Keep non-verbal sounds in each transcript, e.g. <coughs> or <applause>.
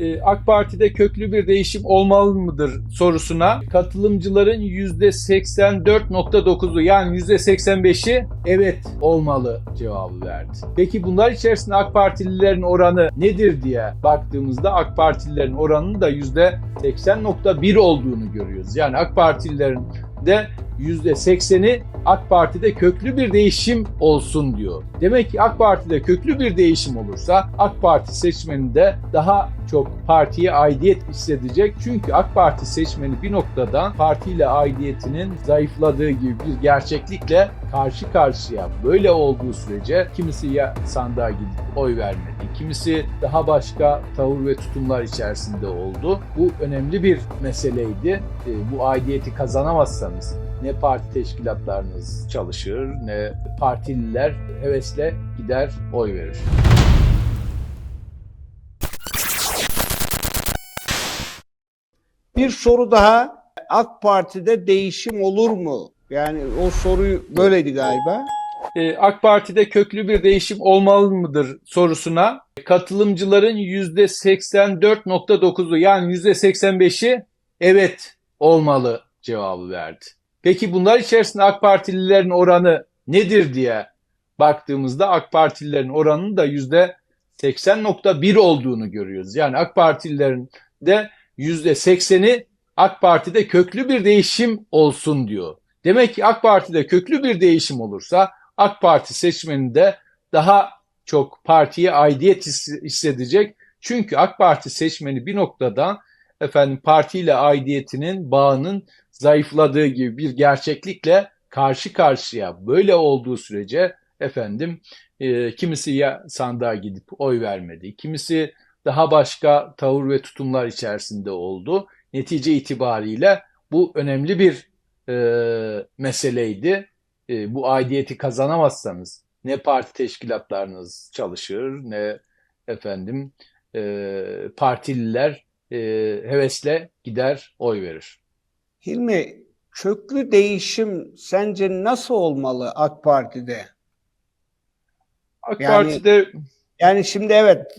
e, AK Parti'de köklü bir değişim olmalı mıdır sorusuna katılımcıların %84.9'u yani %85'i evet olmalı cevabı verdi. Peki bunlar içerisinde AK Partililerin oranı nedir diye baktığımızda AK Partililerin oranının da %80.1 olduğunu görüyoruz. Yani AK Partililerin de %80'i AK Parti'de köklü bir değişim olsun diyor. Demek ki AK Parti'de köklü bir değişim olursa AK Parti seçmeni de daha çok partiye aidiyet hissedecek. Çünkü AK Parti seçmeni bir noktada partiyle aidiyetinin zayıfladığı gibi bir gerçeklikle karşı karşıya. Böyle olduğu sürece kimisi ya sandığa gidip oy vermedi, kimisi daha başka tavır ve tutumlar içerisinde oldu. Bu önemli bir meseleydi. E, Bu aidiyeti kazanamazsanız ne parti teşkilatlarınız çalışır ne partililer hevesle gider oy verir. Bir soru daha. AK Parti'de değişim olur mu? Yani o soruyu böyleydi galiba. Ee, AK Parti'de köklü bir değişim olmalı mıdır sorusuna katılımcıların %84.9'u yani %85'i evet olmalı cevabı verdi. Peki bunlar içerisinde AK Partililerin oranı nedir diye baktığımızda AK Partililerin oranının da %80.1 olduğunu görüyoruz. Yani AK Partililerin de %80'i AK Parti'de köklü bir değişim olsun diyor. Demek ki AK Parti'de köklü bir değişim olursa AK Parti seçmeni de daha çok partiye aidiyet his- hissedecek. Çünkü AK Parti seçmeni bir noktada efendim partiyle aidiyetinin bağının zayıfladığı gibi bir gerçeklikle karşı karşıya. Böyle olduğu sürece efendim e, kimisi ya sandığa gidip oy vermedi, kimisi daha başka tavır ve tutumlar içerisinde oldu. Netice itibariyle bu önemli bir e, meseleydi. E, bu aidiyeti kazanamazsanız ne parti teşkilatlarınız çalışır ne efendim e, partililer e, hevesle gider oy verir. Hilmi, köklü değişim sence nasıl olmalı AK Parti'de? AK Yani- Parti'de Yani şimdi evet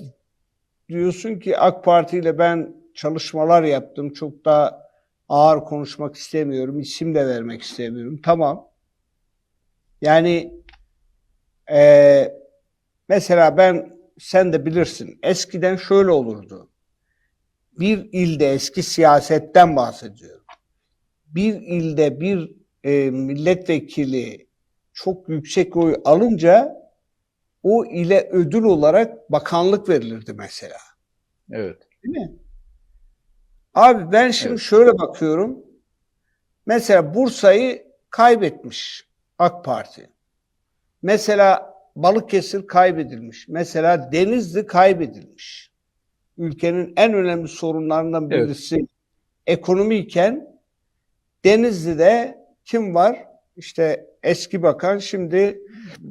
diyorsun ki AK Parti ile ben çalışmalar yaptım. Çok da ağır konuşmak istemiyorum. isim de vermek istemiyorum. Tamam. Yani eee, mesela ben sen de bilirsin. Eskiden şöyle olurdu. Bir ilde eski siyasetten bahsediyorum. Bir ilde bir eee, milletvekili çok yüksek oy alınca o ile ödül olarak bakanlık verilirdi mesela. evet Değil mi? Abi ben şimdi Evet. şöyle bakıyorum. Mesela Bursa'yı kaybetmiş AK Parti. Mesela Balıkesir kaybedilmiş. Mesela Denizli kaybedilmiş. Ülkenin en önemli sorunlarından Evet. birisi ekonomiyken Denizli'de kim var? İşte eski bakan şimdi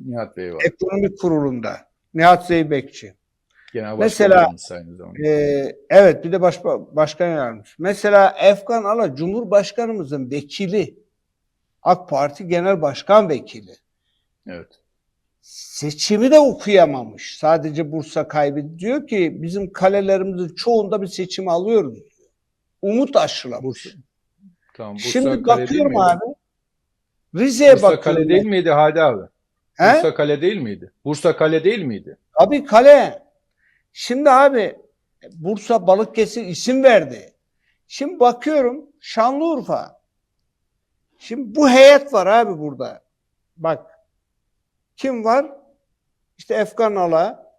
Nihat Bey var. ekonomi kurulunda. Nihat Zeybekçi. Genel Mesela- aynı zamanda. Ee, evet bir de baş, başkan yardımcısı. Mesela Efkan Ala Cumhurbaşkanımızın vekili. AK Parti Genel Başkan Vekili. Evet. Seçimi de okuyamamış. Sadece Bursa kaybetti. Diyor ki bizim kalelerimizin çoğunda bir seçimi alıyoruz. diyor. Umut aşılamış. Bursa. Tamam. Bursa Şimdi bakıyorum abi. Rize'ye Bursa bakıyorum. kale değil miydi Hadi abi? He? Bursa kale değil miydi? Bursa kale değil miydi? Abi kale. Şimdi abi Bursa Balıkesir isim verdi. Şimdi bakıyorum Şanlıurfa. Şimdi bu heyet var abi burada. Bak kim var? İşte Efkan Ala,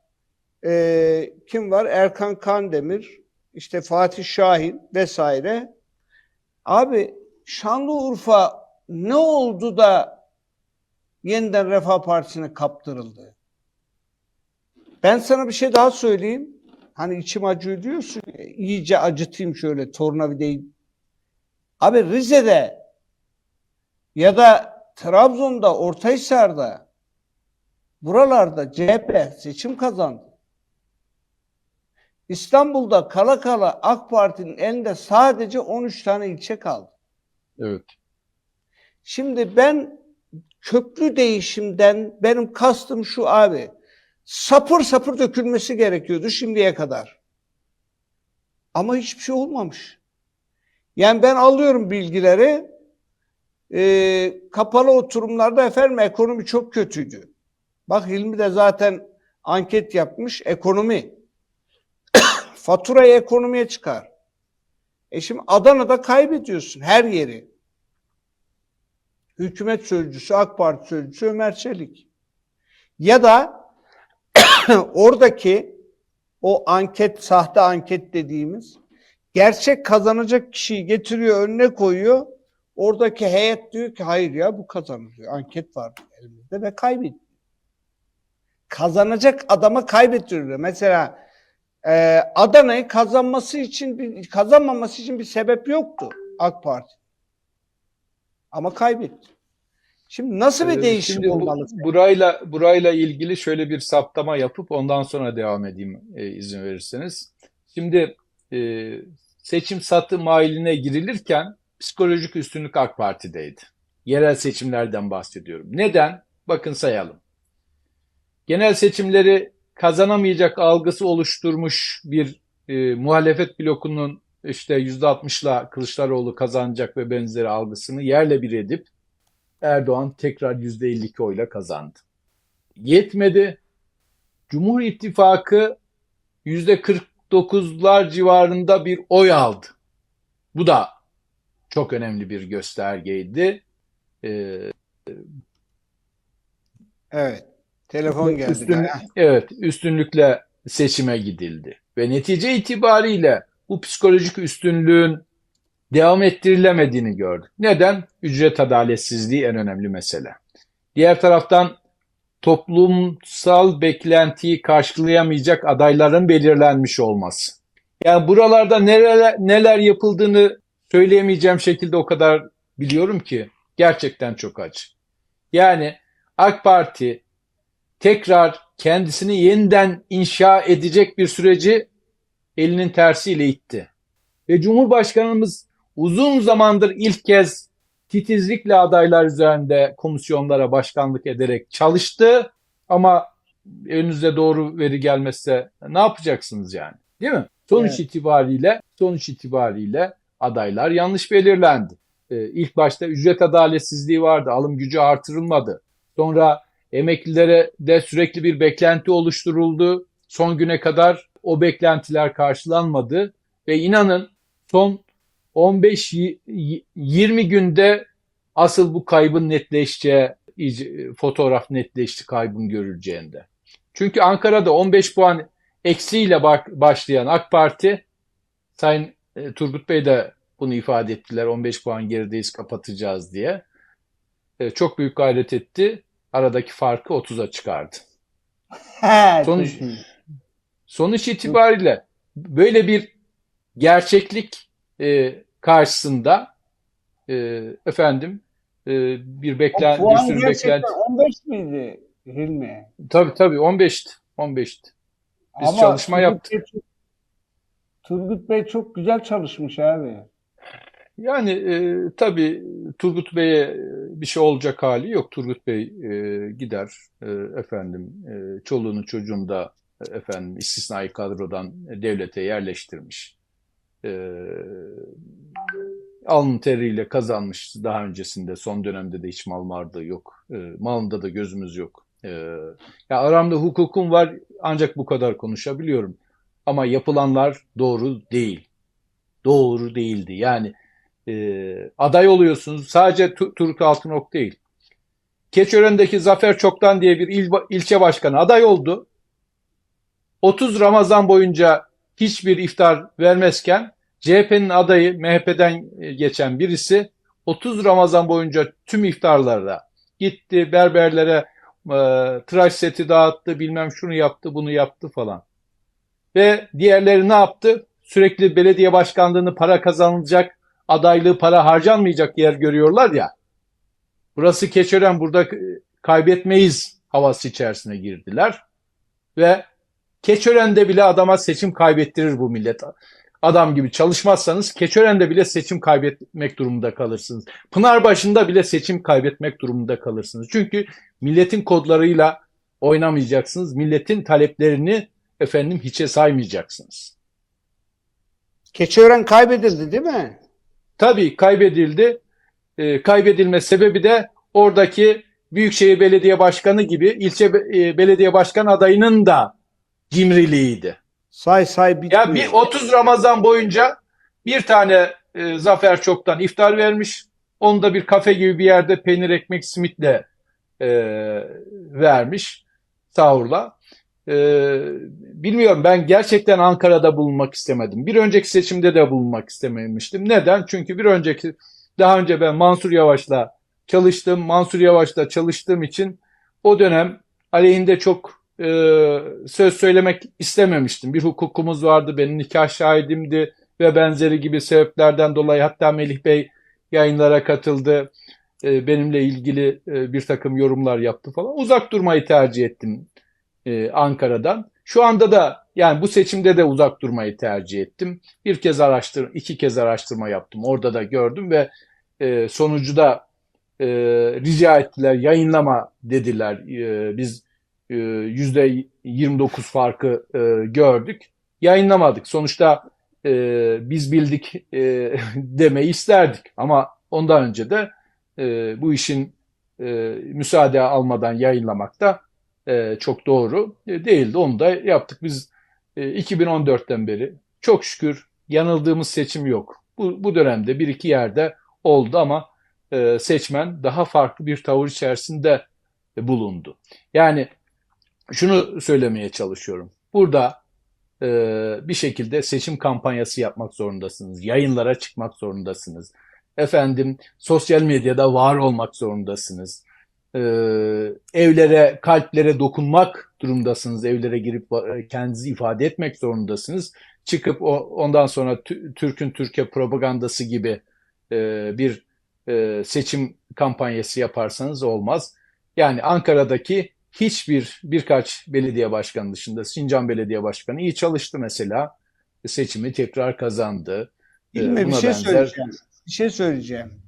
eee, kim var? Erkan Kandemir, işte Fatih Şahin vesaire. Abi Şanlıurfa ne oldu da yeniden Refah Partisi'ne kaptırıldı? Ben sana bir şey daha söyleyeyim. Hani içim acıyor diyorsun. iyice acıtayım şöyle tornavideyi. Abi Rize'de ya da Trabzon'da, Ortahisar'da buralarda CHP seçim kazandı. İstanbul'da kala kala AK Parti'nin elinde sadece 13 tane ilçe kaldı. Evet. Şimdi ben köklü değişimden benim kastım şu abi. Sapır sapır dökülmesi gerekiyordu şimdiye kadar. Ama hiçbir şey olmamış. Yani ben alıyorum bilgileri. e, kapalı oturumlarda efendim ekonomi çok kötüydü. Bak Hilmi de zaten anket yapmış. Ekonomi. Faturayı ekonomiye çıkar. E şimdi Adana'da kaybediyorsun her yeri. Hükümet sözcüsü, AK Parti sözcüsü Ömer Çelik. Ya da <coughs> oradaki o anket, sahte anket dediğimiz gerçek kazanacak kişiyi getiriyor, önüne koyuyor. Oradaki heyet diyor ki hayır ya bu kazanır. Anket var elimizde ve kaybediyor. Kazanacak adama kaybettiriyor. Mesela e, Adana'yı kazanması için bir, kazanmaması için bir sebep yoktu AK Parti. Ama kaybetti. Şimdi nasıl bir Ee, değişim Şimdi bu- olmalı? burayla burayla ilgili şöyle bir saptama yapıp ondan sonra devam edeyim e, izin verirseniz. Şimdi e, seçim satı mailine girilirken psikolojik üstünlük AK Parti'deydi. Yerel seçimlerden bahsediyorum. Neden? Bakın sayalım. Genel seçimleri kazanamayacak algısı oluşturmuş bir e, muhalefet blokunun işte %60'la Kılıçdaroğlu kazanacak ve benzeri algısını yerle bir edip Erdoğan tekrar %52 oyla kazandı. Yetmedi. Cumhur İttifakı %49'lar civarında bir oy aldı. Bu da çok önemli bir göstergeydi. Ee, Evet. Telefon geldi. üstün- evet, üstünlükle seçime gidildi. Ve netice itibariyle bu psikolojik üstünlüğün devam ettirilemediğini gördük. Neden? Ücret adaletsizliği en önemli mesele. Diğer taraftan toplumsal beklentiyi karşılayamayacak adayların belirlenmiş olması. Yani buralarda neler, neler yapıldığını söyleyemeyeceğim şekilde o kadar biliyorum ki gerçekten çok acı. Yani AK Parti tekrar kendisini yeniden inşa edecek bir süreci elinin tersiyle itti. Ve Cumhurbaşkanımız uzun zamandır ilk kez titizlikle adaylar üzerinde komisyonlara başkanlık ederek çalıştı. Ama önünüze doğru veri gelmezse ne yapacaksınız yani? Değil mi? Sonuç Evet. itibariyle sonuç itibariyle adaylar yanlış belirlendi. Ee, ilk başta ücret adaletsizliği vardı. Alım gücü artırılmadı. Sonra emeklilere de sürekli bir beklenti oluşturuldu. Son güne kadar o beklentiler karşılanmadı ve inanın son 15-20 günde asıl bu kaybın netleşeceği fotoğraf netleşti kaybın görüleceğinde. Çünkü Ankara'da 15 puan eksiyle başlayan AK Parti Sayın e, Turgut Bey de bunu ifade ettiler. 15 puan gerideyiz kapatacağız diye. E, çok büyük gayret etti. Aradaki farkı 30'a çıkardı. Sonuç-. Sonuç itibariyle böyle bir gerçeklik e, karşısında e, efendim e, bir O beklen bir sürü beklenti 15 miydi Hilmi? tabii tabii 15'ti 15'ti. Biz çalışma Turgut yaptık. Bey çok- Turgut Bey çok güzel çalışmış abi. Yani e, tabii Turgut Bey'e e, bir şey olacak hali yok. Turgut Bey e, gider e, efendim e, çoluğunu çocuğunu da e, efendim istisnai kadrodan devlete yerleştirmiş. E, alın teriyle kazanmış daha öncesinde son dönemde de hiç mal varlığı yok. E, malında da gözümüz yok. E, ya aramda hukukum var ancak bu kadar konuşabiliyorum. Ama yapılanlar doğru değil. Doğru değildi. Yani e, aday oluyorsunuz. Sadece Tu- Turgut Altınok değil. Keçiören'deki Zafer Çoktan diye bir il, ilçe başkanı aday oldu. 30 Ramazan boyunca hiçbir iftar vermezken CHP'nin adayı MHP'den geçen birisi 30 Ramazan boyunca tüm iftarlarda gitti berberlere e, tıraş seti dağıttı bilmem şunu yaptı bunu yaptı falan. Ve diğerleri ne yaptı? Sürekli belediye başkanlığını para kazanılacak adaylığı para harcanmayacak yer görüyorlar ya. Burası Keçören burada kaybetmeyiz havası içerisine girdiler. Ve Keçören'de bile adama seçim kaybettirir bu millet. Adam gibi çalışmazsanız Keçören'de bile seçim kaybetmek durumunda kalırsınız. Pınarbaşı'nda bile seçim kaybetmek durumunda kalırsınız. Çünkü milletin kodlarıyla oynamayacaksınız. Milletin taleplerini efendim hiçe saymayacaksınız. Keçiören kaybedildi değil mi? Tabii kaybedildi. Ee, kaybedilme sebebi de oradaki Büyükşehir Belediye Başkanı gibi ilçe e, belediye başkan adayının da cimriliğiydi. Say say bitmiyor. Ya bir 30 Ramazan boyunca bir tane e, Zafer Çok'tan iftar vermiş. Onu da bir kafe gibi bir yerde peynir ekmek simitle e, vermiş sahurla. E, bilmiyorum ben gerçekten Ankara'da bulunmak istemedim. Bir önceki seçimde de bulunmak istememiştim. Neden? Çünkü bir önceki daha önce ben Mansur Yavaş'la çalıştım. Mansur Yavaş'la çalıştığım için o dönem aleyhinde çok e, söz söylemek istememiştim. Bir hukukumuz vardı, benim nikah şahidimdi ve benzeri gibi sebeplerden dolayı hatta Melih Bey yayınlara katıldı. E, benimle ilgili e, bir takım yorumlar yaptı falan. Uzak durmayı tercih ettim e, Ankara'dan. Şu anda da yani bu seçimde de uzak durmayı tercih ettim. Bir kez araştır, iki kez araştırma yaptım. Orada da gördüm ve e, sonucu da e, rica ettiler, yayınlama dediler. E, biz e, yüzde 29 farkı e, gördük. Yayınlamadık. Sonuçta e, biz bildik e, <laughs> demeyi isterdik. Ama ondan önce de e, bu işin e, müsaade almadan yayınlamak da e, çok doğru e, değildi. Onu da yaptık. Biz e, 2014'ten beri çok şükür yanıldığımız seçim yok. Bu, bu dönemde bir iki yerde oldu ama e, seçmen daha farklı bir tavır içerisinde bulundu. Yani şunu söylemeye çalışıyorum. Burada e, bir şekilde seçim kampanyası yapmak zorundasınız. Yayınlara çıkmak zorundasınız. Efendim sosyal medyada var olmak zorundasınız. E, evlere, kalplere dokunmak durumdasınız. Evlere girip e, kendinizi ifade etmek zorundasınız. Çıkıp o, ondan sonra tü- Türk'ün Türkiye propagandası gibi e, bir e, seçim kampanyası yaparsanız olmaz. Yani Ankara'daki hiçbir birkaç belediye başkanı dışında Sincan Belediye Başkanı iyi çalıştı mesela. Seçimi tekrar kazandı. Ee, Bilme bir şey benzer- söyleyeceğim. Bir şey söyleyeceğim.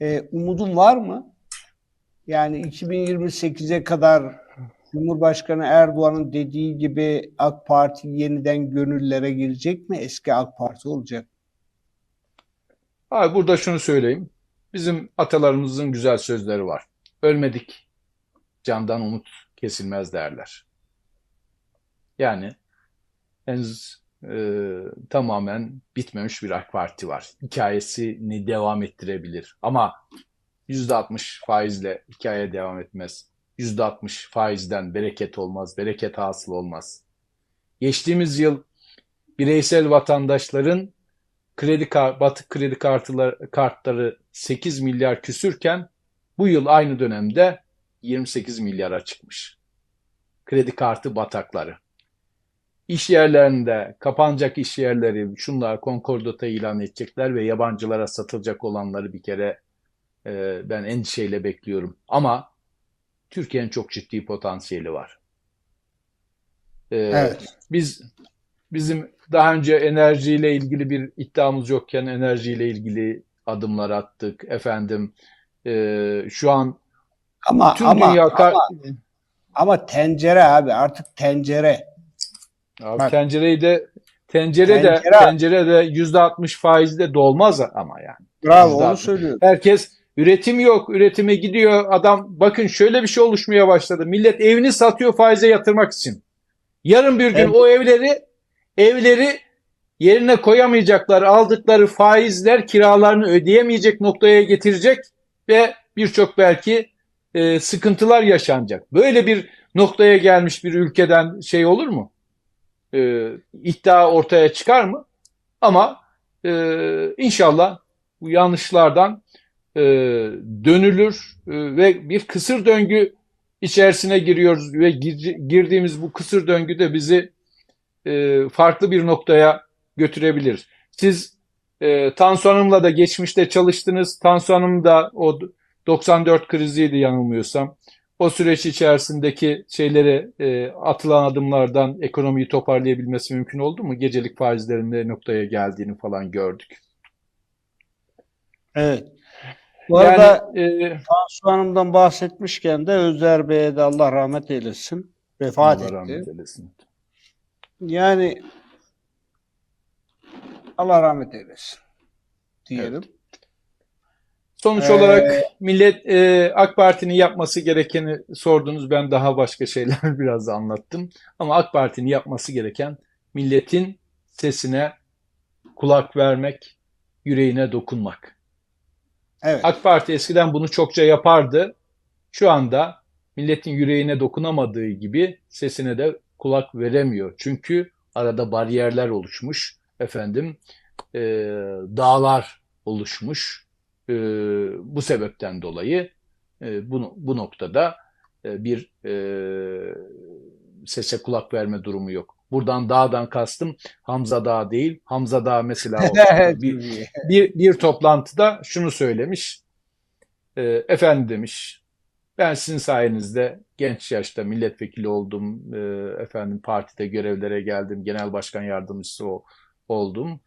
Ee, umudun var mı? Yani 2028'e kadar Cumhurbaşkanı Erdoğan'ın dediği gibi AK Parti yeniden gönüllere girecek mi? Eski AK Parti olacak. Abi burada şunu söyleyeyim. Bizim atalarımızın güzel sözleri var. Ölmedik, candan umut kesilmez derler. Yani henüz e, tamamen bitmemiş bir AK Parti var. Hikayesini devam ettirebilir. Ama %60 faizle hikaye devam etmez. %60 faizden bereket olmaz, bereket hasıl olmaz. Geçtiğimiz yıl bireysel vatandaşların kredi batık kredi kartılar, kartları 8 milyar küsürken bu yıl aynı dönemde 28 milyara çıkmış. Kredi kartı batakları. İş yerlerinde kapanacak iş yerleri şunlar konkordata ilan edecekler ve yabancılara satılacak olanları bir kere e, ben endişeyle bekliyorum. Ama Türkiye'nin çok ciddi potansiyeli var. E, Evet. biz bizim daha önce enerjiyle ilgili bir iddiamız yokken enerjiyle ilgili adımlar attık. Efendim e, şu an Ama tüm ama dünya ama, ama tencere abi artık tencere. Abi Bak. tencereyi de tencere de Tencere- tencere de yüzde altmış faizde dolmaz ama yani. Bravo onu söylüyorum. Herkes üretim yok, üretime gidiyor. Adam bakın şöyle bir şey oluşmaya başladı. Millet evini satıyor faize yatırmak için. Yarın bir gün Evet. o evleri evleri yerine koyamayacaklar. Aldıkları faizler kiralarını ödeyemeyecek noktaya getirecek ve birçok belki e, sıkıntılar yaşanacak. Böyle bir noktaya gelmiş bir ülkeden şey olur mu? E, iddia ortaya çıkar mı? Ama e, inşallah bu yanlışlardan e, dönülür e, ve bir kısır döngü içerisine giriyoruz ve gir- girdiğimiz bu kısır döngü de bizi e, farklı bir noktaya götürebilir. Siz e, Tansu Hanım'la da geçmişte çalıştınız. Tansu Hanım da o 94 kriziydi yanılmıyorsam. O süreç içerisindeki şeyleri e, atılan adımlardan ekonomiyi toparlayabilmesi mümkün oldu mu? Gecelik faizlerin ne noktaya geldiğini falan gördük. Evet. Bu arada Yani e, Tansu Hanım'dan bahsetmişken de Özer Bey'e de Allah rahmet eylesin. Vefat Allah etti. rahmet eylesin. Yani Allah rahmet eylesin diyelim. Sonuç Ee, olarak millet e, AK Parti'nin yapması gerekeni sordunuz. Ben daha başka şeyler <laughs> biraz anlattım. Ama AK Parti'nin yapması gereken milletin sesine kulak vermek, yüreğine dokunmak. Evet. AK Parti eskiden bunu çokça yapardı. Şu anda milletin yüreğine dokunamadığı gibi sesine de kulak veremiyor. Çünkü arada bariyerler oluşmuş. Efendim e, dağlar oluşmuş. E, bu sebepten dolayı e, bu, bu noktada e, bir e, sese kulak verme durumu yok. Buradan dağdan kastım Hamza Dağı değil. Hamza Dağı mesela <laughs> bir, bir, bir toplantıda şunu söylemiş. E, efendim demiş, ben sizin sayenizde genç yaşta milletvekili oldum. E, efendim partide görevlere geldim. Genel başkan yardımcısı o- oldum.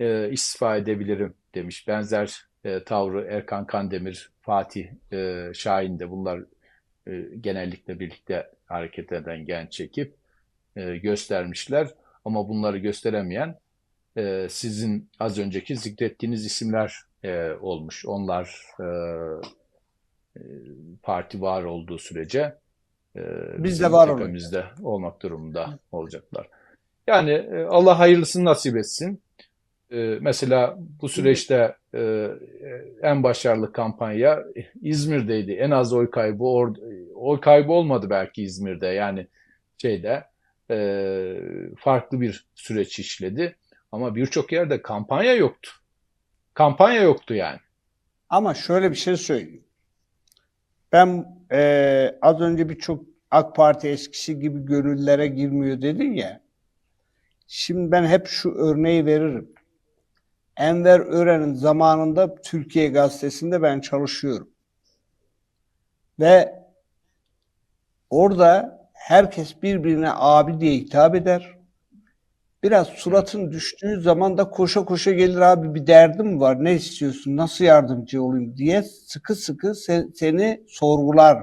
E, istifa edebilirim demiş. Benzer e, tavrı Erkan Kandemir, Fatih e, Şahin de bunlar e, genellikle birlikte hareket eden genç ekip e, göstermişler. Ama bunları gösteremeyen e, sizin az önceki zikrettiğiniz isimler e, olmuş. Onlar e, e, parti var olduğu sürece e, Biz de var tepemizde olmak durumunda olacaklar. Yani e, Allah hayırlısını nasip etsin. E, mesela bu süreçte e, en başarılı kampanya İzmir'deydi. En az oy kaybı or oy kaybı olmadı belki İzmir'de. Yani şeyde e, farklı bir süreç işledi. Ama birçok yerde kampanya yoktu. Kampanya yoktu yani. Ama şöyle bir şey söyleyeyim. Ben eee, az önce birçok AK Parti eskisi gibi gönüllere girmiyor dedin ya. Şimdi ben hep şu örneği veririm. Enver Ören'in zamanında Türkiye Gazetesi'nde ben çalışıyorum. Ve orada herkes birbirine abi diye hitap eder. Biraz suratın düştüğü zaman da koşa koşa gelir abi bir derdim var ne istiyorsun nasıl yardımcı olayım diye sıkı sıkı se- seni sorgular.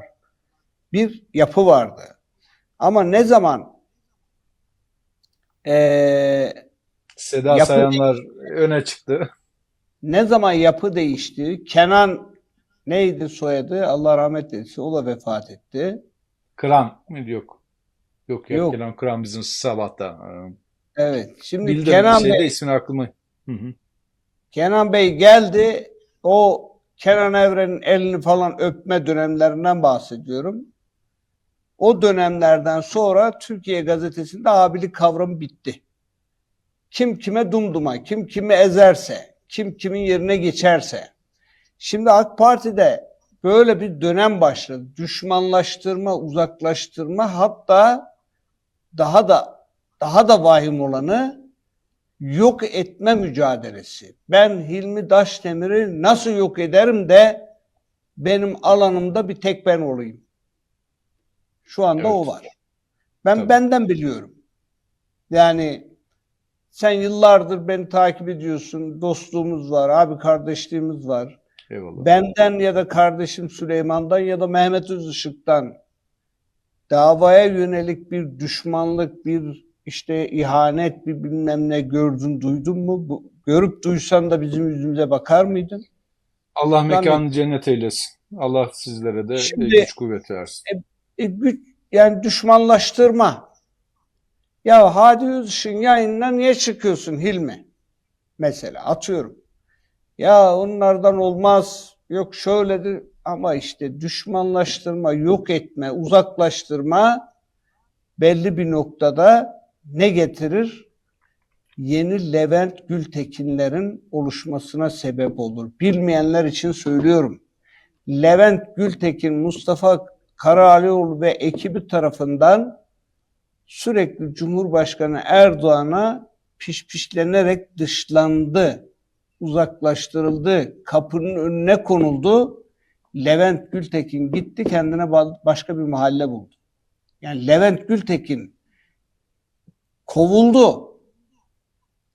Bir yapı vardı. Ama ne zaman eee, Seda Yapı- Sayanlar öne çıktı. ne zaman yapı değişti? Kenan neydi soyadı? Allah rahmet eylesin. O da vefat etti. Kıran mı? Yok. Yok ya Yok. Kenan Kıran bizim sabahta. Evet. Şimdi Bildim Kenan şeyde Bey, ismini aklıma. Hı hı. Kenan Bey geldi. O Kenan Evren'in elini falan öpme dönemlerinden bahsediyorum. O dönemlerden sonra Türkiye gazetesinde abilik kavramı bitti. Kim kime dumduma, kim kimi ezerse, kim kimin yerine geçerse. Şimdi AK Parti'de böyle bir dönem başladı. Düşmanlaştırma, uzaklaştırma hatta daha da daha da vahim olanı yok etme mücadelesi. Ben Hilmi Daşdemir'i nasıl yok ederim de benim alanımda bir tek ben olayım. Şu anda Evet. o var. Ben Tabii. benden biliyorum. Yani sen yıllardır beni takip ediyorsun. Dostluğumuz var, abi kardeşliğimiz var. Eyvallah. Benden ya da kardeşim Süleyman'dan ya da Mehmet Özışık'tan davaya yönelik bir düşmanlık, bir işte ihanet, bir bilmem ne gördün, duydun mu? Bu, görüp duysan da bizim yüzümüze bakar mıydın? Allah mekanını cennet eylesin. Allah sizlere de e, Şimdi- güç kuvvet versin. E, güç, yani düşmanlaştırma. Ya Hadi Özışık'ın yayınına niye çıkıyorsun Hilmi? Mesela atıyorum. Ya onlardan olmaz. Yok şöyledir. Ama işte düşmanlaştırma, yok etme, uzaklaştırma belli bir noktada ne getirir? Yeni Levent Gültekinlerin oluşmasına sebep olur. Bilmeyenler için söylüyorum. Levent Gültekin, Mustafa Karaalioğlu ve ekibi tarafından sürekli Cumhurbaşkanı Erdoğan'a pişpişlenerek dışlandı, uzaklaştırıldı, kapının önüne konuldu. Levent Gültekin gitti kendine ba- başka bir mahalle buldu. Yani Levent Gültekin kovuldu.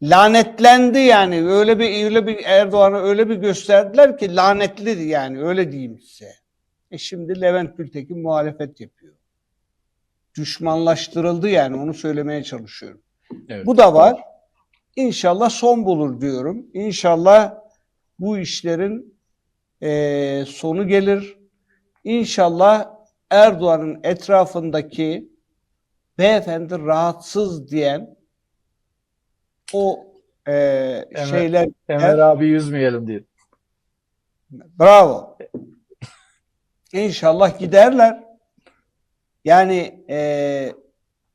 Lanetlendi yani. Öyle bir öyle bir Erdoğan'a öyle bir gösterdiler ki lanetli yani öyle diyeyim size. E şimdi Levent Gültekin muhalefet yapıyor. Düşmanlaştırıldı yani onu söylemeye çalışıyorum. Evet. Bu da var. İnşallah son bulur diyorum. İnşallah bu işlerin eee, sonu gelir. İnşallah Erdoğan'ın etrafındaki beyefendi rahatsız diyen o eee, Evet. şeyler Enver abi yüzmeyelim diye. Bravo. İnşallah giderler. Yani eee,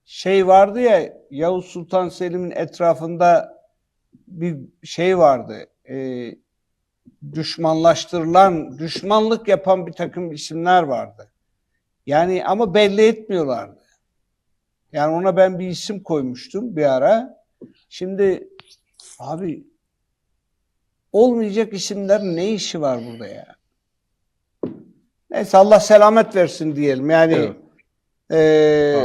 şey vardı ya Yavuz Sultan Selim'in etrafında bir şey vardı. Eee, düşmanlaştırılan, düşmanlık yapan bir takım isimler vardı. Yani ama belli etmiyorlardı. Yani ona ben bir isim koymuştum bir ara. Şimdi abi olmayacak isimlerin ne işi var burada ya? Neyse Allah selamet versin diyelim. Yani Evet.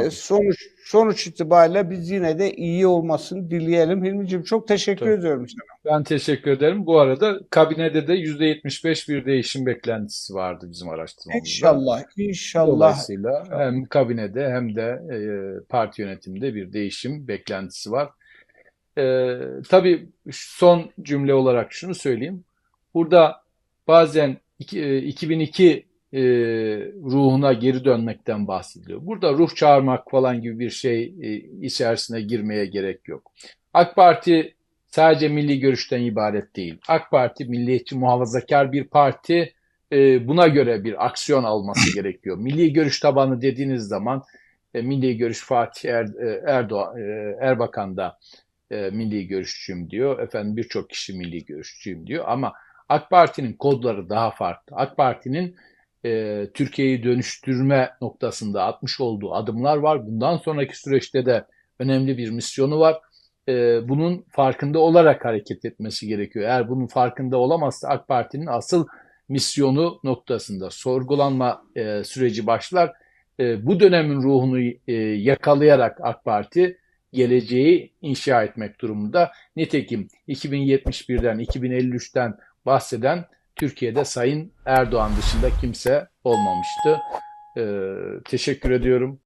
Abi. sonuç sonuç itibariyle biz yine de iyi olmasını dileyelim. Hilmi'ciğim çok teşekkür Tabii. ediyorum sana. Ben teşekkür ederim. Bu arada kabinede de %75 bir değişim beklentisi vardı bizim araştırmamızda. İnşallah, inşallah. Dolayısıyla hem kabinede hem de e, parti yönetiminde bir değişim beklentisi var. E, tabii son cümle olarak şunu söyleyeyim. Burada bazen iki- e, 2002 e, ruhuna geri dönmekten bahsediliyor. Burada ruh çağırmak falan gibi bir şey e, içerisine girmeye gerek yok. AK Parti sadece milli görüşten ibaret değil. AK Parti milliyetçi muhafazakar bir parti e, buna göre bir aksiyon alması <clears throat> gerekiyor. Milli görüş tabanı dediğiniz zaman e, milli görüş Fatih er, e, Erdoğan e, Erbakan da e, milli görüşçüyüm diyor. Efendim birçok kişi milli görüşçüyüm diyor ama AK Parti'nin kodları daha farklı. AK Parti'nin e, Türkiye'yi dönüştürme noktasında atmış olduğu adımlar var. Bundan sonraki süreçte de önemli bir misyonu var. E, bunun farkında olarak hareket etmesi gerekiyor. Eğer bunun farkında olamazsa AK Parti'nin asıl misyonu noktasında sorgulanma e, süreci başlar. E, bu dönemin ruhunu e, yakalayarak AK Parti geleceği inşa etmek durumunda. Nitekim 2071'den 2053'ten bahseden Türkiye'de Sayın Erdoğan dışında kimse olmamıştı. E, teşekkür ediyorum.